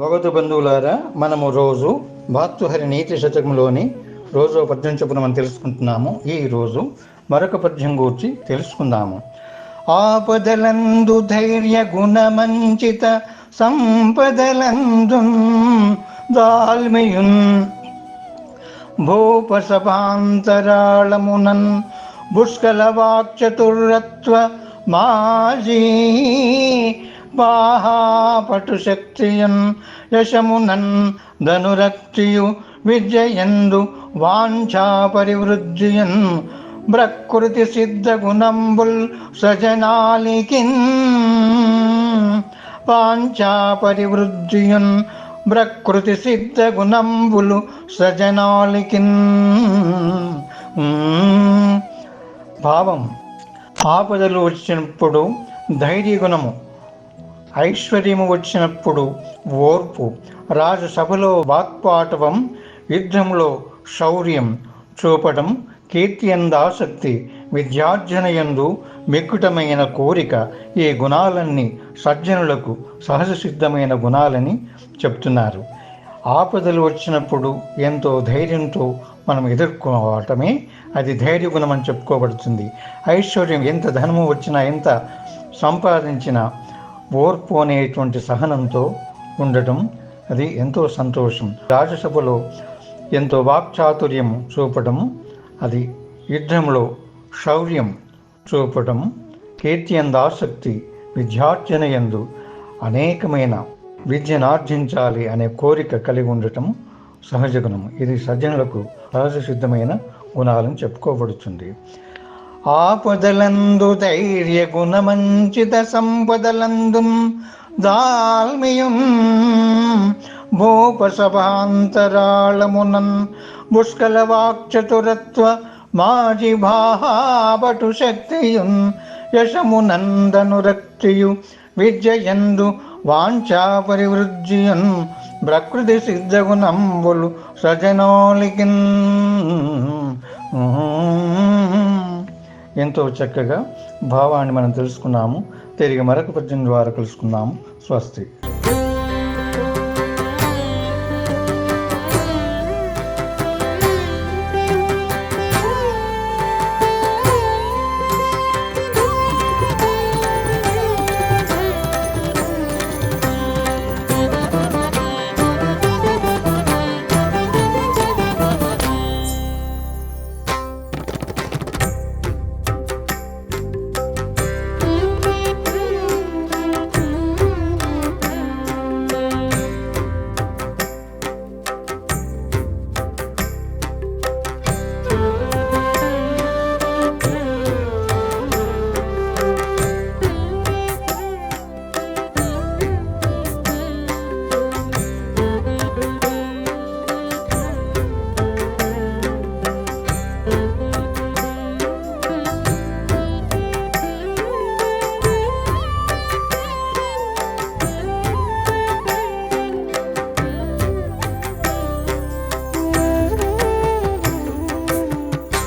భగవత బంధువులారా మనము రోజు భాతృహరి నీతి శతకంలోని రోజు పద్యం చొప్పున మనం తెలుసుకుంటున్నాము. ఈ రోజు మరొక పద్యం గూర్చి తెలుసుకుందాము. ఆపదలందు ధైర్య గుణమంచిత సంపదలందు దాల్మియున్ భూపసభాంతరాళమునన్ పుష్కల వాక్చతురత్వ మాజీ బాహాపటు శక్తియన్ యశమునన్ ధనురక్తియు విజయందు వాంఛా పరివృద్ధియన్ ప్రకృతి సిద్ధ గుణంబుల్ సజనాలికిన్ వాంఛా పరివృద్ధియన్ ప్రకృతి సిద్ధ గుణంబులు సజనాలికిన్ భావం. ఆపదలు వచ్చినప్పుడు ధైర్య గుణము ఐశ్వర్యము వచ్చినప్పుడు ఓర్పు రాజసభలో వాక్పాటవం యుద్ధంలో శౌర్యం చూపడం కీర్తి ఆసక్తి విద్యార్జనయందు మిక్కుటమైన కోరిక. ఈ గుణాలన్నీ సజ్జనులకు సహజ సిద్ధమైన గుణాలని చెప్తున్నారు. ఆపదలు వచ్చినప్పుడు ఎంతో ధైర్యంతో మనం ఎదుర్కోవటమే అది ధైర్య గుణం అని చెప్పుకోబడుతుంది. ఐశ్వర్యం ఎంత ధనము వచ్చినా ఎంత సంపాదించినా ఓర్పు అనేటువంటి సహనంతో ఉండటం అది ఎంతో సంతోషం. రాజసభలో ఎంతో వాక్చాతుర్యం చూపటం అది యుద్ధంలో శౌర్యం చూపటం కీర్తి ఆసక్తి విద్యార్జన ఎందు అనేకమైన విద్యను ఆర్జించాలి అనే కోరిక కలిగి ఉండటం సహజ గుణం ఇది సజ్జనులకు సహజ సిద్ధమైన గుణాలను చెప్పుకోబడుతుంది. ఆపదలందు ధైర్య గుణమంచిత సంపదలందు దాల్మియం భూపసభాంతరాళమునన్ పుష్కల వాక్చతురత్వ మాజి భాపటు శక్తియున్ యశమునందనురక్తియు విద్యయందు వాంఛా పరివృజ్యన్ ప్రకృతి సిద్ధగుణంబులు సజనోలికిన్. ఎంతో చక్కగా భావాన్ని మనం తెలుసుకున్నాము. తిరిగి మరొక పద్యం ద్వారా కలుసుకున్నాము స్వస్తి.